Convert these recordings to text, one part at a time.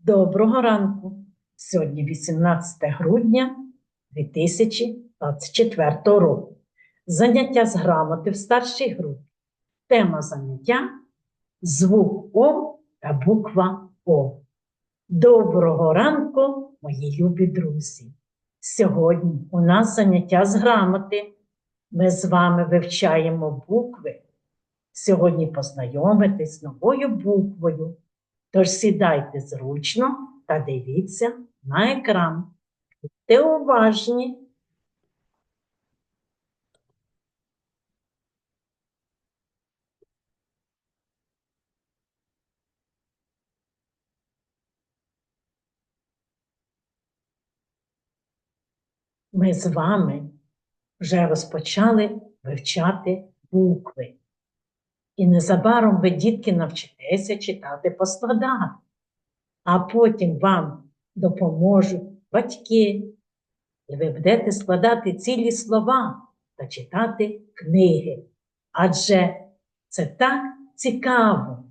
Доброго ранку! Сьогодні 18 грудня 2024 року. Заняття з грамоти в старшій групі. Тема заняття звук О та буква О. Доброго ранку, мої любі друзі! Сьогодні у нас заняття з грамоти. Ми з вами вивчаємо букви. Сьогодні познайомитесь з новою буквою. Тож сідайте зручно та дивіться на екран. Будьте уважні. Ми з вами вже розпочали вивчати букви. І незабаром ви, дітки, навчитеся читати по складах, а потім вам допоможуть батьки, і ви будете складати цілі слова та читати книги. Адже це так цікаво.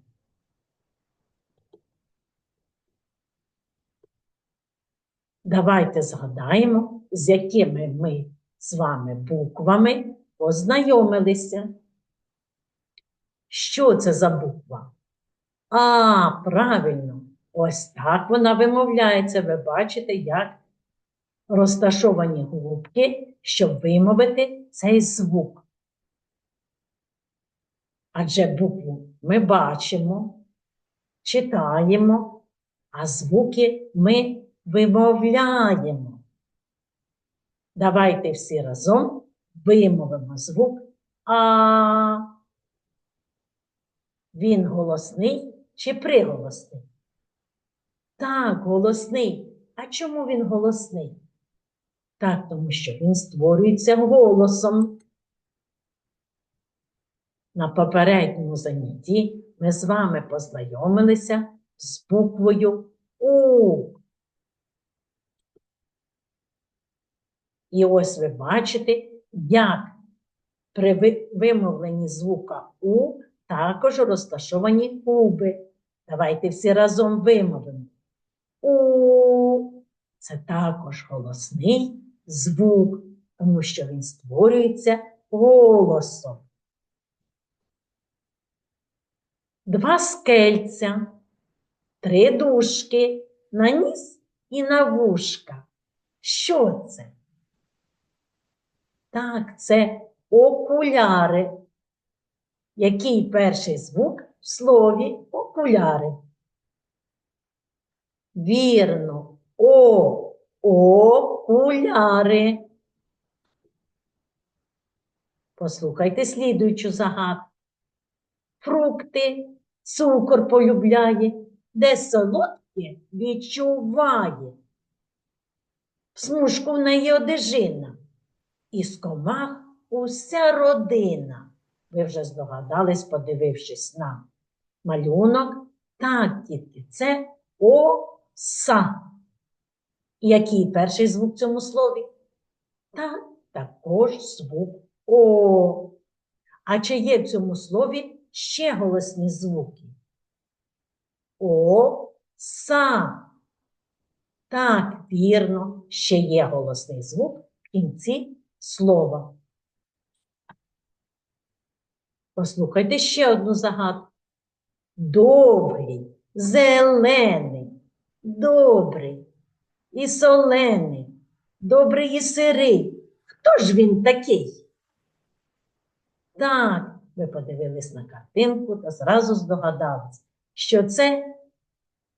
Давайте згадаємо, з якими ми з вами буквами познайомилися. Що це за буква? А, правильно, ось так вона вимовляється. Ви бачите, як розташовані губки, щоб вимовити цей звук. Адже букву ми бачимо, читаємо, а звуки ми вимовляємо. Давайте всі разом вимовимо звук А. Він голосний чи приголосний? Так, голосний. А чому він голосний? Так, тому що він створюється голосом. На попередньому занятті ми з вами познайомилися з буквою У. І ось ви бачите, як при вимовленні звука У також розташовані губи. Давайте всі разом вимовимо. У це також голосний звук, тому що він створюється голосом. Два скельця, три дужки на ніс і на вушка. Що це? Так, це окуляри. Який перший звук в слові окуляри? Вірно, о, окуляри. Послухайте слідуючу загадку. Фрукти, цукор полюбляє, де солодке відчуває. Смужку в неї одежина, із комах уся родина. Ви вже здогадались, подивившись на малюнок. Так, дітки, це оса. Який перший звук в цьому слові? Так, також звук О. А чи є в цьому слові ще голосні звуки? О, са. Так, вірно, ще є голосний звук в кінці слова. Послухайте ще одну загадку. Довгий, зелений, добрий і солений, добрий і сирий. Хто ж він такий? Так, ви подивились на картинку та зразу здогадались, що це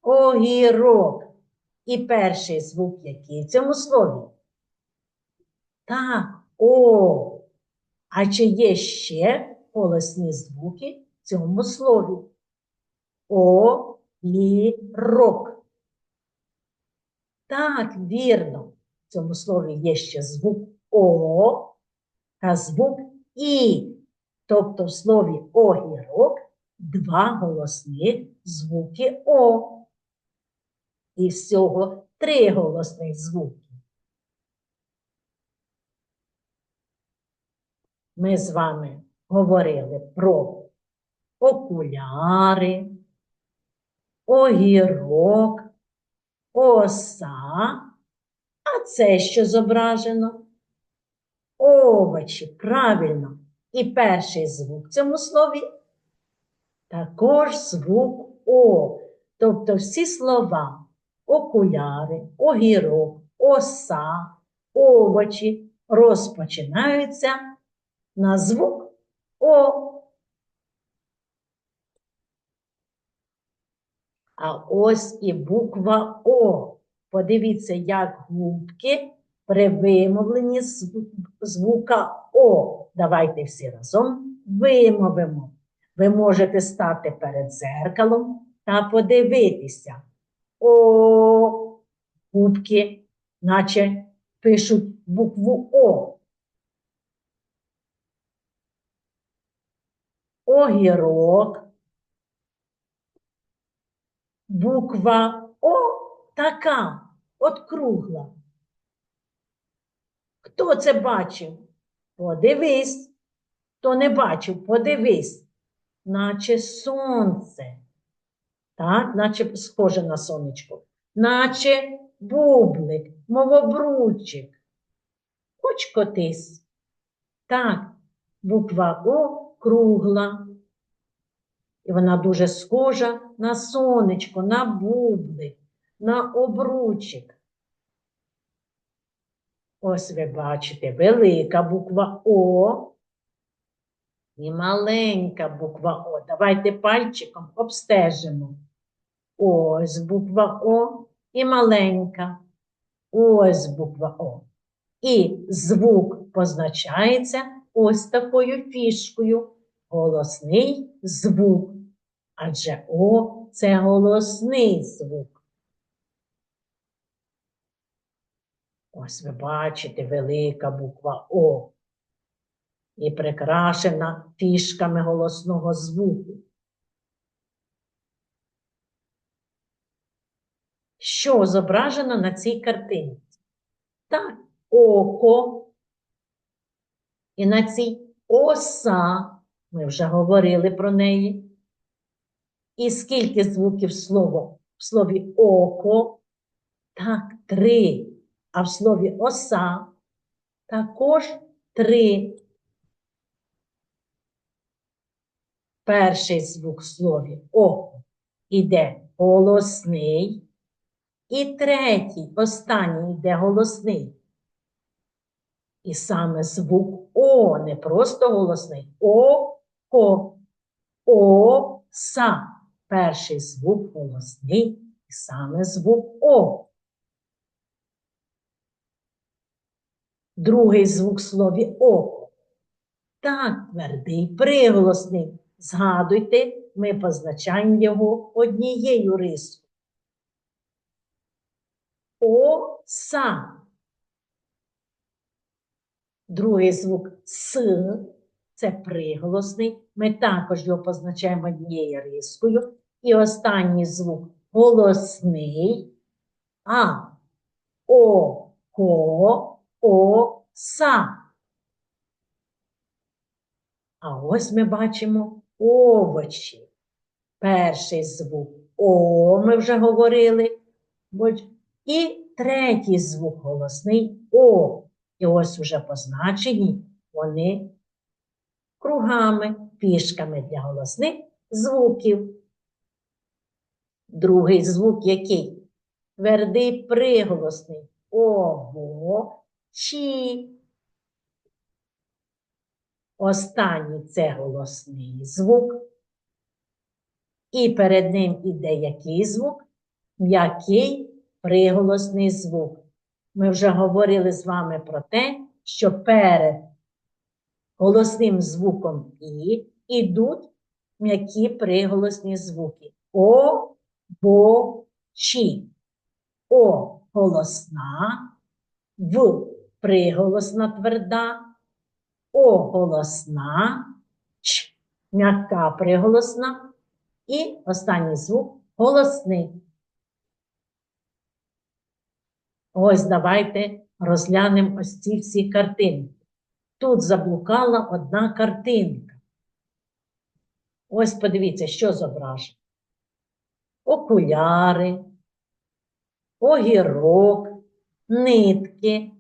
огірок. І перший звук, який в цьому слові? Так, о. А чи є ще голосні звуки в цьому слові? О, і рок. Так, вірно. В цьому слові є ще звук О та звук І. Тобто в слові огірок два голосних звуки О. І всього три голосних звуки. Ми з вами говорили про окуляри, огірок, оса. А це що зображено? Овочі, правильно. І перший звук в цьому слові також звук О. Тобто всі слова окуляри, огірок, оса, овочі розпочинаються на звук О. А ось і буква О. Подивіться, як губки при вимовленні зв- звука О. Давайте всі разом вимовимо. Ви можете стати перед зеркалом та подивитися. О, губки, наче пишуть букву О. Огірок. Буква О така, от кругла. Хто це бачив? Подивись. Хто не бачив, подивись. Наче сонце. Так, наче схоже на сонечко. Наче бублик, мовобручик. Хоч котись. Так, буква О кругла. І вона дуже схожа на сонечко, на бублик, на обручик. Ось ви бачите, велика буква О і маленька буква О. Давайте пальчиком обстежимо. Ось буква О і маленька. Ось буква О. І звук позначається ось такою фішкою. Голосний звук. Адже О це голосний звук. Ось ви бачите велика буква О. І прикрашена фішками голосного звуку. Що зображено на цій картинці? Так, око. І на цій оса. Ми вже говорили про неї. І скільки звуків слово в слові око? Так, три. А в слові оса також три. Перший звук в слові око іде голосний. І третій, останній йде голосний. І саме звук О, не просто голосний. О-ко. О-са. Перший звук голосний і саме звук О. Другий звук в слові око. Так, твердий приголосний. Згадуйте, ми позначаємо його однією рисою. Оса. Другий звук С це приголосний. Ми також його позначаємо однією рискою. І останній звук голосний. А. О, ко, о, са. А ось ми бачимо овочі. Перший звук О, ми вже говорили. І третій звук голосний О. І ось уже позначені вони кругами, пішками для голосних звуків. Другий звук який? Твердий приголосний. Ого, чи. Останній це голосний звук. І перед ним іде який звук? М'який приголосний звук. Ми вже говорили з вами про те, що перед голосним звуком І ідуть м'які приголосні звуки. О, бо, чи. О голосна, В приголосна тверда, О голосна, Ч м'яка приголосна і останній звук голосний. Ось давайте розглянемо ось ці всі картинки. Тут заблукала одна картинка. Ось подивіться, що зображено. Окуляри, огірок, нитки,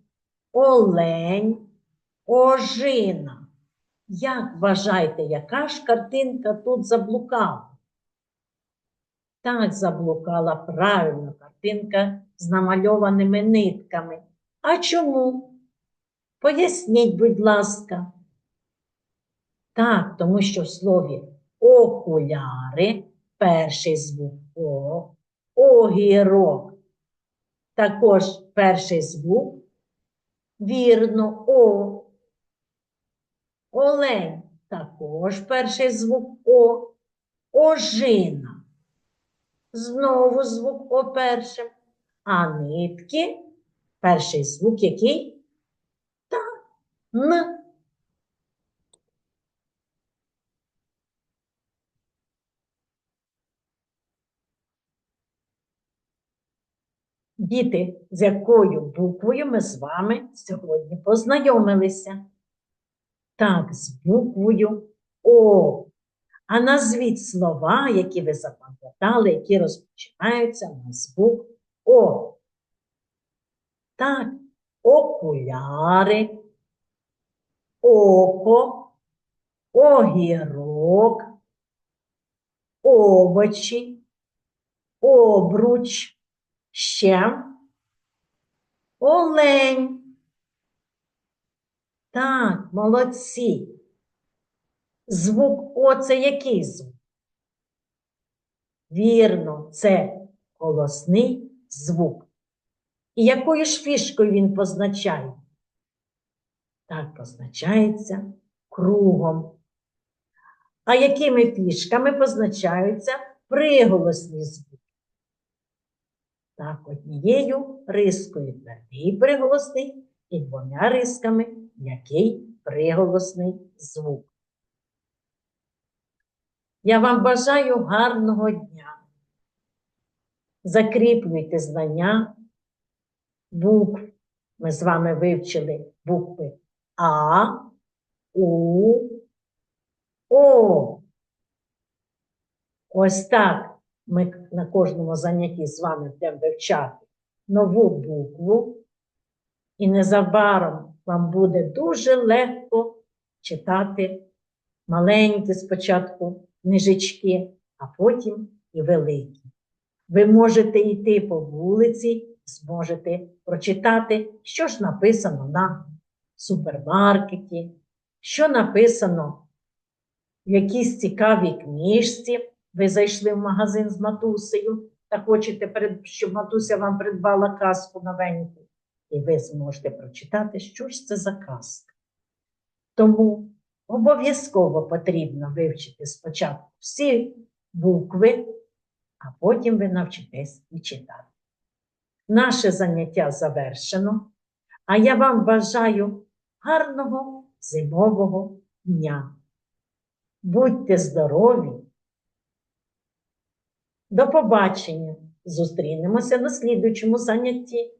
олень, ожина. Як вважаєте, яка ж картинка тут заблукала? Так заблукала правильно картинка з намальованими нитками. А чому? Поясніть, будь ласка. Так, тому що в слові окуляри перший звук О, огірок. Також перший звук, вірно, О. Олень також перший звук О. Ожина. Знову звук О першим. А нитки перший звук який? Так, Н. Діти, з якою буквою ми з вами сьогодні познайомилися? Так, з буквою О. А назвіть слова, які ви запам'ятали, які розпочинаються на звук О. Так, окуляри, око, огірок, овочі, обруч, ще олень. Так, молодці. Звук О це який звук? Вірно, це голосний звук. І якою ж фішкою він позначає? Так, позначається кругом. А якими фішками позначаються приголосні звуки? Так, однією рискою твердий приголосний і двома рисками який приголосний звук. Я вам бажаю гарного дня. Закріплюйте знання букв. Ми з вами вивчили букви А, У, О. Ось так ми на кожному занятті з вами будемо вивчати нову букву, і незабаром вам буде дуже легко читати маленькі спочатку книжечки, а потім і великі. Ви можете йти по вулиці, зможете прочитати, що ж написано на супермаркеті, що написано в якійсь цікавій книжці. Ви зайшли в магазин з матусею та хочете, щоб матуся вам придбала казку новеньку. І ви зможете прочитати, що ж це за казка. Тому обов'язково потрібно вивчити спочатку всі букви, а потім ви навчитесь і читати. Наше заняття завершено, а я вам бажаю гарного зимового дня. Будьте здорові! До побачення! Зустрінемося на слідуючому занятті.